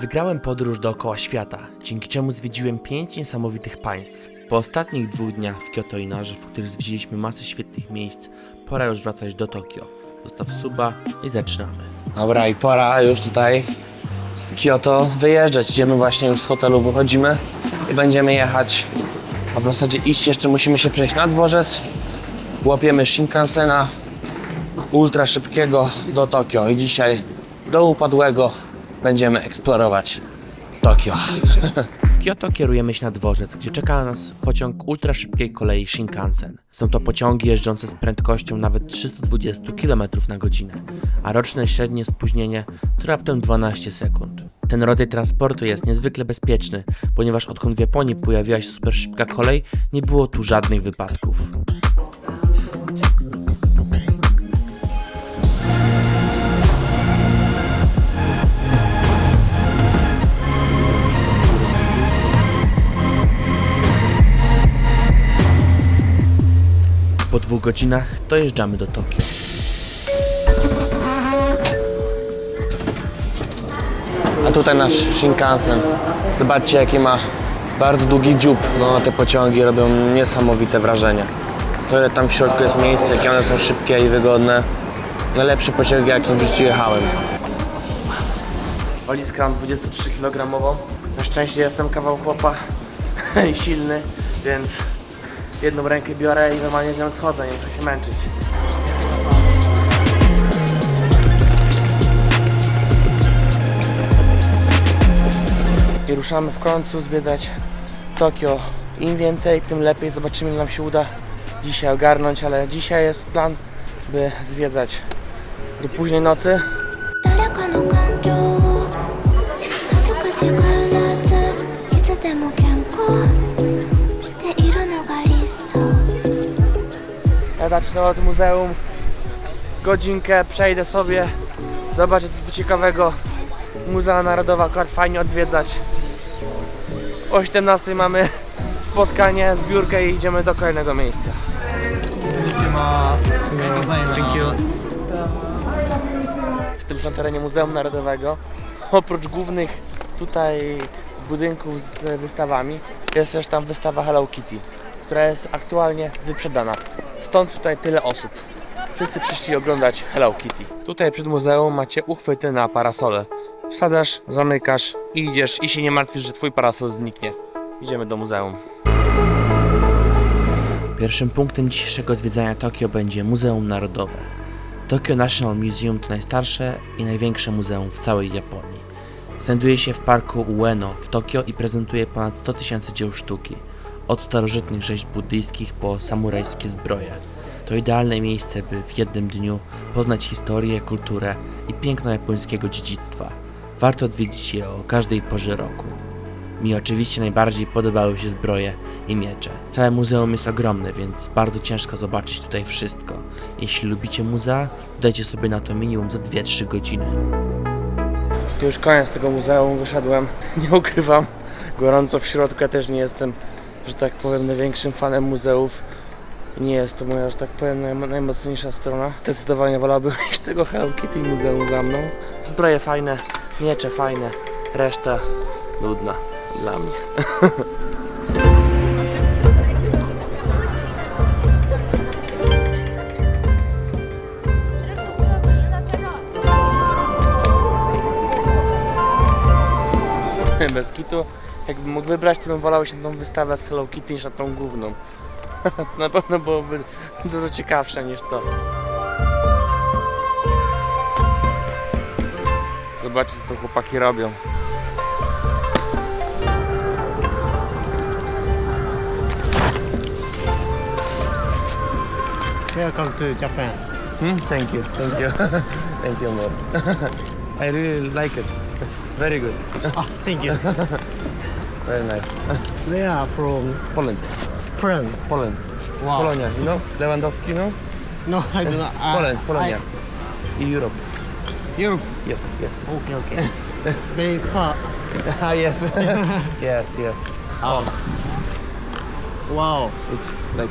Wygrałem podróż dookoła świata, dzięki czemu zwiedziłem pięć niesamowitych państw. Po ostatnich dwóch dniach w Kyoto i Narze, w których zwiedziliśmy masę świetnych miejsc, pora już wracać do Tokio. Zostaw suba i zaczynamy. Dobra, i pora już tutaj z Kyoto wyjeżdżać. Idziemy właśnie już z hotelu, wychodzimy i będziemy jechać. A w zasadzie iść jeszcze musimy się przejść na dworzec. Łapiemy Shinkansena ultra szybkiego do Tokio i dzisiaj do upadłego będziemy eksplorować Tokio. W Kyoto kierujemy się na dworzec, gdzie czeka na nas pociąg ultraszybkiej kolei Shinkansen. Są to pociągi jeżdżące z prędkością nawet 320 km na godzinę, a roczne średnie spóźnienie to raptem 12 sekund. Ten rodzaj transportu jest niezwykle bezpieczny, ponieważ odkąd w Japonii pojawiła się super szybka kolej, nie było tu żadnych wypadków. Po dwóch godzinach dojeżdżamy do Tokio. A tutaj nasz Shinkansen. Zobaczcie jaki ma bardzo długi dziób. No te pociągi robią niesamowite wrażenie. To ile tam w środku jest miejsce, jakie one są szybkie i wygodne. Najlepszy pociąg jakim w życiu jechałem. Walizkę mam 23 kg. Na szczęście jestem kawał chłopa i silny, więc jedną rękę biorę i normalnie z nią schodzę, nie muszę się męczyć. I ruszamy w końcu zwiedzać Tokio. Im więcej, tym lepiej. Zobaczymy, ile nam się uda dzisiaj ogarnąć, ale dzisiaj jest plan, by zwiedzać do późnej nocy. Ja zacznę od muzeum. Godzinkę przejdę sobie, zobaczę co tu ciekawego. Muzea Narodowa akurat fajnie odwiedzać. O 17 mamy spotkanie, zbiórkę i idziemy do kolejnego miejsca. Jestem już na terenie Muzeum Narodowego. Oprócz głównych tutaj budynków z wystawami jest też tam wystawa Hello Kitty, która jest aktualnie wyprzedana. Stąd tutaj tyle osób. Wszyscy przyszli oglądać Hello Kitty. Tutaj przed muzeum macie uchwyty na parasole. Wsadzasz, zamykasz i idziesz i się nie martwisz, że twój parasol zniknie. Idziemy do muzeum. Pierwszym punktem dzisiejszego zwiedzania Tokio będzie Muzeum Narodowe. Tokyo National Museum to najstarsze i największe muzeum w całej Japonii. Znajduje się w parku Ueno w Tokio i prezentuje ponad 100 tysięcy dzieł sztuki, od starożytnych rzeźb buddyjskich po samurajskie zbroje. To idealne miejsce, by w jednym dniu poznać historię, kulturę i piękno japońskiego dziedzictwa. Warto odwiedzić je o każdej porze roku. Mi oczywiście najbardziej podobały się zbroje i miecze. Całe muzeum jest ogromne, więc bardzo ciężko zobaczyć tutaj wszystko. Jeśli lubicie muzea, dajcie sobie na to minimum za 2-3 godziny. Już koniec tego muzeum, wyszedłem, nie ukrywam. Gorąco w środku, ja też nie jestem, że tak powiem, największym fanem muzeów. Nie jest to moja, że tak powiem, naj, najmocniejsza strona. Zdecydowanie wolałbym iść tego Hello Kitty muzeum za mną. Zbroje fajne, miecze fajne, reszta nudna dla mnie. Bez kitu, jakbym mógł wybrać, to bym wolał się na tą wystawę z Hello Kitty niż na tą główną. to na pewno byłoby dużo ciekawsze niż to. Zobaczcie co to chłopaki robią. Welcome to Japan. Hmm? Thank you, thank you. thank you more. I really like it. Very good. Ah, thank you. Very nice. they are from Poland. Poland. Poland. Wow. Polonia, you know? Lewandowski, no? No, I do not. Uh, Poland, Polonia. I Europe. I, Europe. Yes, yes. Okay, okay. Very far. ah, yes. yes, yes. Oh. Wow. It's like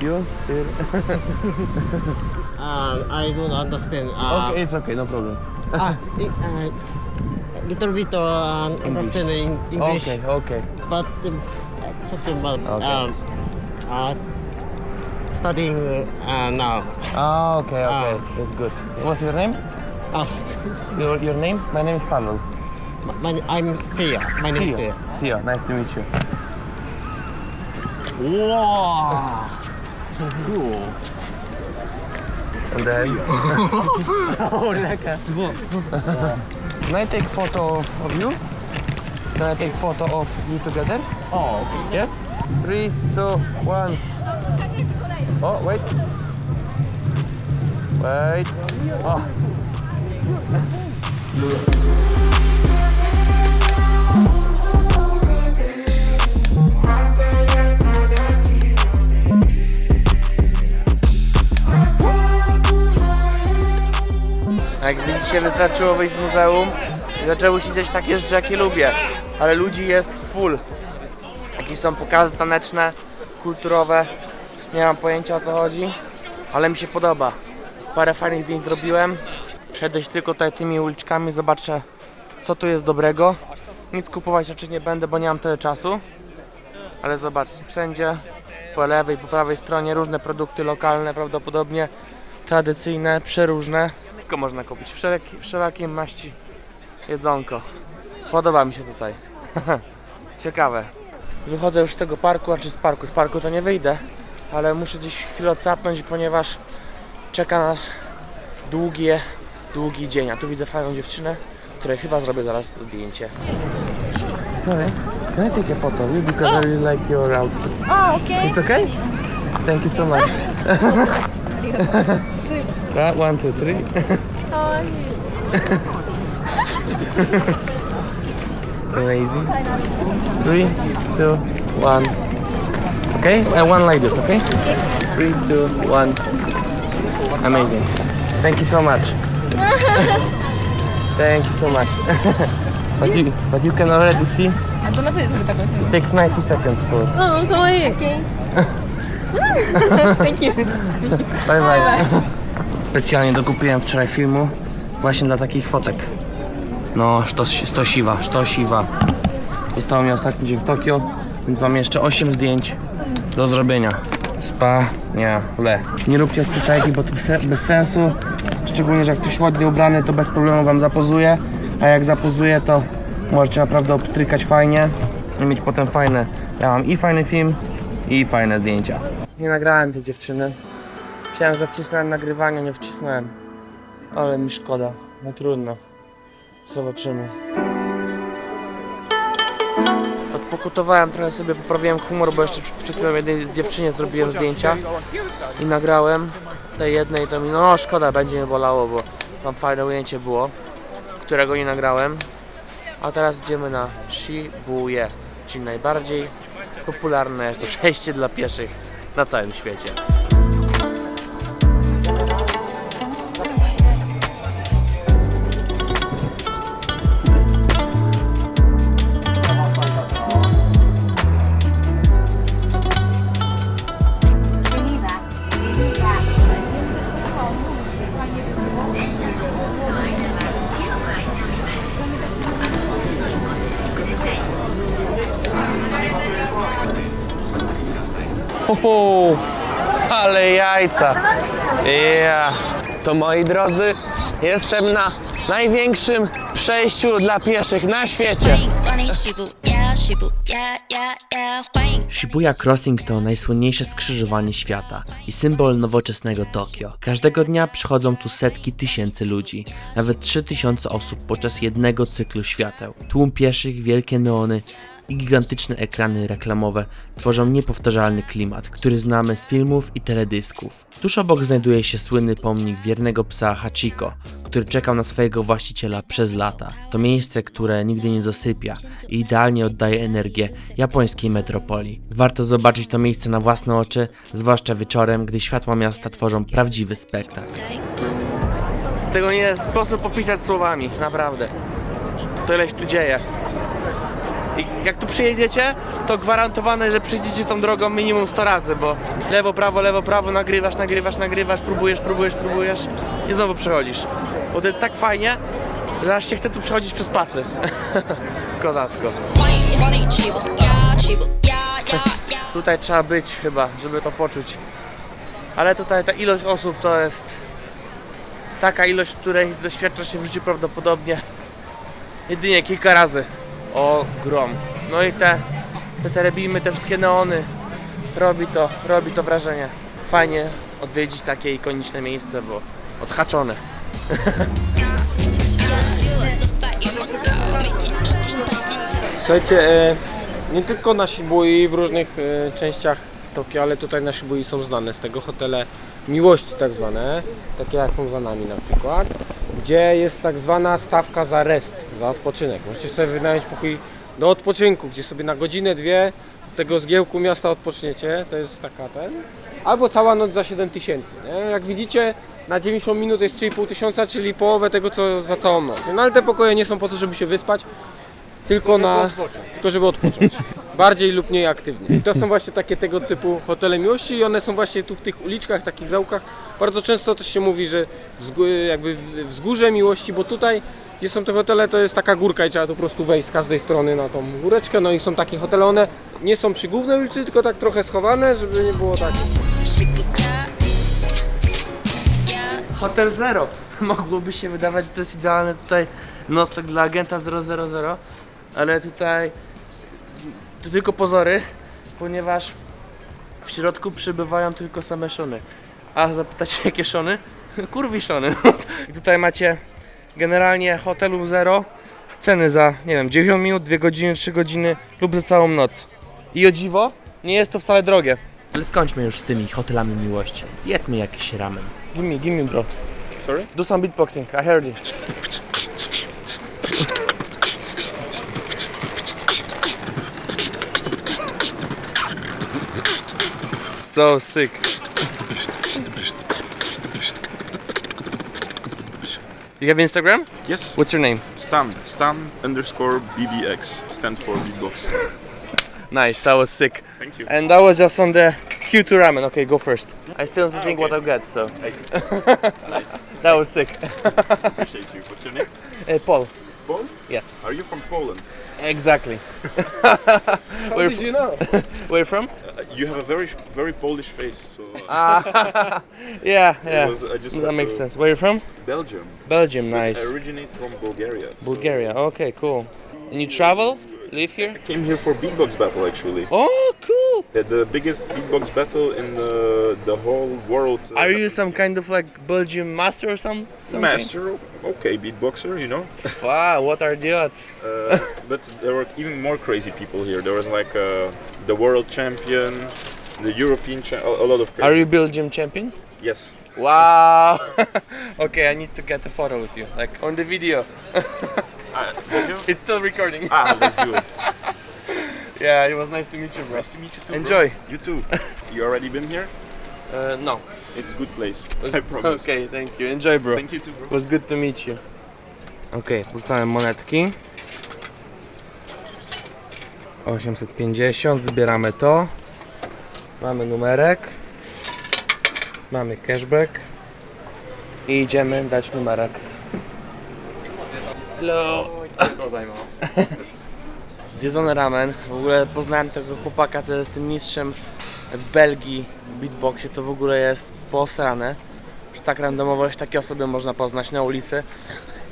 you here. Uh, I don't understand. Uh, okay, it's okay, no problem. ah, it, uh, little bit uh, understand in English, Okej, okej. but um, talking about Okay. um, uh, studying uh, now. Ah, okay, okay. Ah. That's good. What's your name? Uh, Your, your name? My name is Pavel. my, I'm Sia. My name is Sia. Sia. Sia, nice to meet you. Wow. cool. And then... Can I take photo of, you? Can I take photo of you together? Oh, okay. Yes? Three, two, one. Oh, wait. Wait. Oh. Jak widzicie, wystarczyło wyjść z muzeum i zaczęły się dziać takie rzeczy, jakie lubię. Ale ludzi jest full. Jakieś są pokazy taneczne, kulturowe. Nie mam pojęcia o co chodzi, ale mi się podoba. Parę fajnych zdjęć zrobiłem. Przejdę się tylko tutaj tymi uliczkami, zobaczę co tu jest dobrego. Nic kupować raczej nie będę, bo nie mam tyle czasu. Ale zobaczcie, wszędzie po lewej, po prawej stronie różne produkty lokalne, prawdopodobnie tradycyjne, przeróżne. Wszystko można kupić, wszelaki, wszelakiej maści jedzonko. Podoba mi się tutaj. Ciekawe. Wychodzę już z tego parku, a czy z parku? Z parku to nie wyjdę, ale muszę gdzieś chwilę odsapnąć, ponieważ czeka nas długie, długi dzień. A tu widzę fajną dziewczynę, której chyba zrobię zaraz zdjęcie. Sorry. Can I take a photo of you because I really like your outfit? Oh, okay. It's okay? Thank you so much. That one, two, three. How are you? Three, two, one. Okay, and one like this, okay? Three, two, one. Amazing. Thank you so much. Thank you so much. but you but you can already see. It takes 90 seconds for. Oh, okay. Thank you. Bye bye. Specjalnie dokupiłem wczoraj filmu właśnie dla takich fotek. No, sztos, stosiwa, sztosiwa. Zostało mi ostatni dzień w Tokio, więc mam jeszcze 8 zdjęć do zrobienia. Spa, nie, le. Nie róbcie spyczajki, bo to bez sensu. Szczególnie, że jak ktoś ładnie ubrany, to bez problemu wam zapozuje. A jak zapozuje, to możecie naprawdę obstrykać fajnie i mieć potem fajne. Ja mam i fajny film, i fajne zdjęcia. Nie nagrałem tej dziewczyny. Myślałem, że wcisnąłem nagrywanie, nie wcisnąłem. Ale mi szkoda. No trudno. Zobaczymy. Odpokutowałem trochę sobie, poprawiłem humor, bo jeszcze przed- chwilą jednej dziewczynie zrobiłem zdjęcia i nagrałem tej jednej, to mi no szkoda, będzie mnie bolało, bo tam fajne ujęcie było, którego nie nagrałem. A teraz idziemy na Shibuya, czyli najbardziej popularne przejście dla pieszych na całym świecie. pół. Ale jajca. Ja. To moi drodzy, jestem na największym przejściu dla pieszych na świecie. Shibuya Crossing to najsłynniejsze skrzyżowanie świata i symbol nowoczesnego Tokio. Każdego dnia przychodzą tu setki tysięcy ludzi, nawet 3000 osób podczas jednego cyklu świateł. Tłum pieszych, wielkie neony i gigantyczne ekrany reklamowe tworzą niepowtarzalny klimat, który znamy z filmów i teledysków. Tuż obok znajduje się słynny pomnik wiernego psa Hachiko, który czekał na swojego właściciela przez lata. To miejsce, które nigdy nie zasypia i idealnie oddaje energię japońskiej metropolii. Warto zobaczyć to miejsce na własne oczy, zwłaszcza wieczorem, gdy światła miasta tworzą prawdziwy spektakl. Tego nie jest sposób opisać słowami, naprawdę. To ileś tu dzieje. I jak tu przyjedziecie, to gwarantowane, że przyjdziecie tą drogą minimum 100 razy, bo lewo, prawo, lewo, prawo, nagrywasz, nagrywasz, nagrywasz, próbujesz, próbujesz, próbujesz i znowu przechodzisz. Bo to jest tak fajnie, Zaraz się chcę tu przechodzić przez pasy. Kozacko. Tutaj trzeba być chyba, żeby to poczuć. Ale tutaj ta ilość osób to jest taka ilość, której doświadcza się w życiu prawdopodobnie jedynie kilka razy. O grom. No i te, te terebimy, te wszystkie neony. Robi to, robi to wrażenie. Fajnie odwiedzić takie ikoniczne miejsce, bo odhaczone. Słuchajcie, e, nie tylko na Shibui w różnych e, częściach Tokio, ale tutaj na Shibui są znane z tego hotele miłości tak zwane, takie jak są za nami na przykład, gdzie jest tak zwana stawka za rest, za odpoczynek. Możecie sobie wynająć pokój do odpoczynku, gdzie sobie na godzinę, dwie tego zgiełku miasta odpoczniecie, to jest taka ten, albo cała noc za 7 tysięcy. Jak widzicie, na 90 minut jest 3,5 tysiąca, czyli połowę tego, co za całą noc. No ale te pokoje nie są po to, żeby się wyspać, tylko na. Tylko żeby odpocząć. Bardziej lub mniej aktywnie. I to są właśnie takie tego typu hotele miłości i one są właśnie tu w tych uliczkach, takich zaułkach. Bardzo często też się mówi, że jakby wzgórze miłości, bo tutaj gdzie są te hotele, to jest taka górka i trzeba tu po prostu wejść z każdej strony na tą góreczkę. No i są takie hotele, one nie są przy głównej ulicy, tylko tak trochę schowane, żeby nie było tak. Hotel Zero. Mogłoby się wydawać, że to jest idealny tutaj nocleg dla agenta 000, ale tutaj to tylko pozory, ponieważ w środku przybywają tylko same szony. A zapytacie jakie szony? Kurwiszony. I tutaj macie generalnie hotelu Zero ceny za, nie wiem, 90 minut, 2 godziny, 3 godziny lub za całą noc. I o dziwo, nie jest to wcale drogie. Ale skończmy już z tymi hotelami miłości. Zjedzmy jakiś ramen. Give me, give me bro. Sorry? Do some beatboxing, I heard it. So sick. You have Instagram? Yes. What's your name? Stan. Stan underscore BBX stands for beatbox. Nice, that was sick. Thank you. And that was just on the Q2 ramen. Okay, go first. I still have to think what I've got, so nice. that was sick. Appreciate you. What's your name? Uh, Paul. Paul? Yes, Are you from Poland? exactly. How Where did you know? Where you from? You have a very, very Polish face. So Ah, yeah, yeah. was- That makes sense. Where are you from? Belgium. Belgium, nice. I originate from Bulgaria. so Bulgaria. Okay, cool. And you travel? Live here? I came here for beatbox battle actually. Oh, cool. Uh, The biggest beatbox battle in the the whole world. uh, Are you some kind of like Belgium master or some? something? master? Okay, beatboxer. You know. Wow, what are the odds? Uh, but there were even more crazy people here. There was like uh, the world champion, the European cha- a, lot of crazy. Are you Belgium champion? Yes. Wow. okay, I need to get a photo with you, like on the video. Uh, It's still recording. ah, let's do it. Yeah, it was nice to meet you, bro. Nice to meet you too. bro. Enjoy. You too. you already been here? Uh, no. It's good place. I promise. Okay, thank you. Enjoy, bro. Thank you too, bro. It was good to meet you. Okej, wrzucamy monetki. 850, wybieramy to. Mamy numerek. Mamy cashback. I idziemy dać numerek. Hello. Zjedzony ramen. W ogóle poznałem tego chłopaka, co jest tym mistrzem w Belgii w beatboxie. To w ogóle jest posrane że tak randomowo że takie osoby można poznać na ulicy.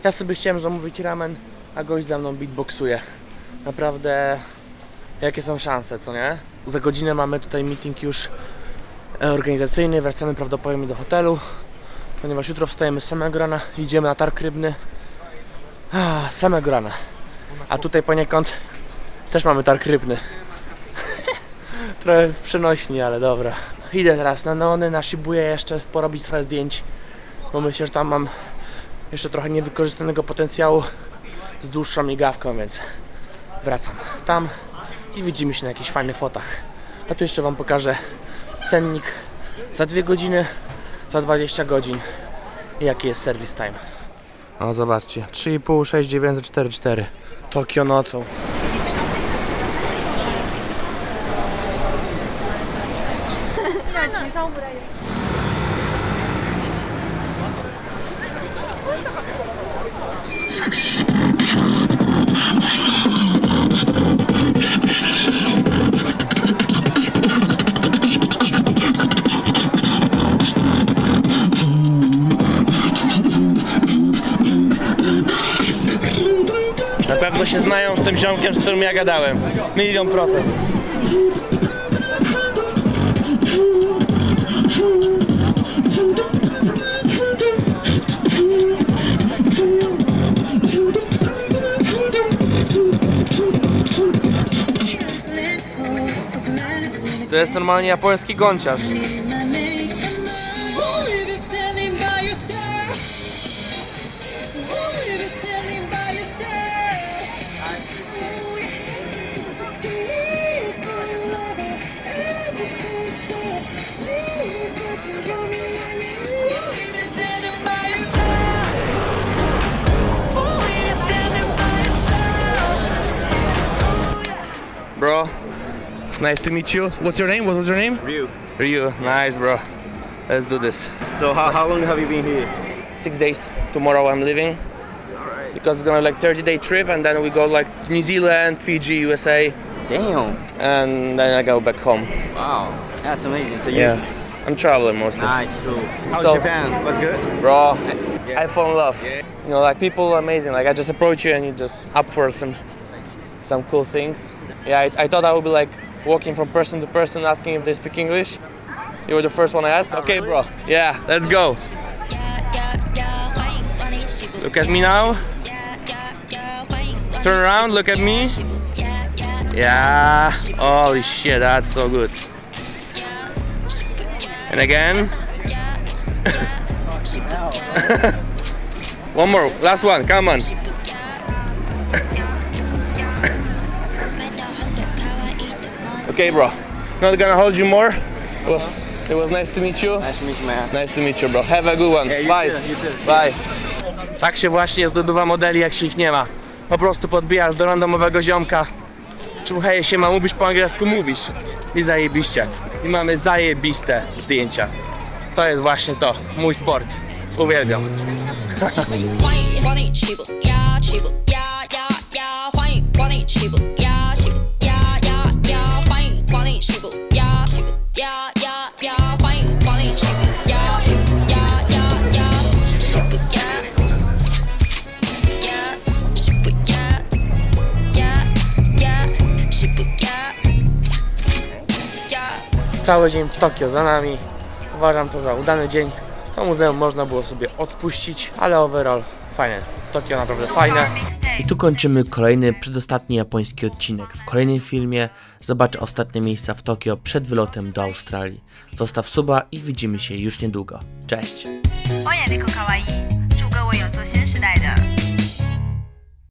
Ja sobie chciałem zamówić ramen, a gość za mną beatboxuje. Naprawdę, jakie są szanse, co nie? Za godzinę mamy tutaj meeting już e, organizacyjny, wracamy prawdopodobnie do hotelu, ponieważ jutro wstajemy z samego rana, idziemy na targ rybny. Ah, samego rana. A tutaj poniekąd też mamy targ rybny. Trochę przenośni, ale dobra. Idę teraz na neony, na Shibuya jeszcze porobić trochę zdjęć, bo myślę, że tam mam jeszcze trochę niewykorzystanego potencjału z dłuższą migawką, więc wracam tam i widzimy się na jakichś fajnych fotach. A tu jeszcze Wam pokażę cennik za 2 godziny, za 20 godzin i jaki jest service time. O, zobaczcie, 3,5, 6, 9, 4, 4. Tokio nocą. Znają z tym ziomkiem, z którym ja gadałem. Milion procent. To jest normalnie japoński gąciarz. Nice to meet you. What's your name? What was your name? Ryu. Ryu. Nice, bro. Let's do this. So how, how long have you been here? Six days. Tomorrow I'm leaving. Alright. Because it's gonna be like 30 day trip and then we go like New Zealand, Fiji, USA, Damn. and then I go back home. Wow. That's amazing. So you Yeah. I'm traveling mostly. nice, cool. How's So- Japan? What's good? Bro, Yeah. I fall in love. Yeah. You know, like people are amazing. Like I just approach you and you just up for some some cool things. Yeah, I, I thought I would be like walking from person to person asking if they speak English. You were the first one I asked. Okay, bro. Yeah, let's go. Look at me now. Turn around, look at me. Yeah. Holy shit, that's so good. And again. one more, last one, come on. Okay, bro. Not gonna hold you more. It was, it was nice to meet you. Nice to meet you, man. Nice to meet you, bro. Have a good one. Yeah, you Bye. too, you too. Bye. Tak się właśnie zdobywa modeli, jak się ich nie ma. Po prostu podbijasz do randomowego ziomka. Czemu się ma, mówisz po angielsku, mówisz. I zajebiście. I mamy zajebiste zdjęcia. To jest właśnie to, mój sport. Uwielbiam. Cały dzień w Tokio za nami. Uważam to za udany dzień. To muzeum można było sobie odpuścić, ale overall fajne. Tokio naprawdę fajne. I tu kończymy kolejny, przedostatni japoński odcinek. W kolejnym filmie zobacz ostatnie miejsca w Tokio przed wylotem do Australii. Zostaw suba i widzimy się już niedługo. Cześć!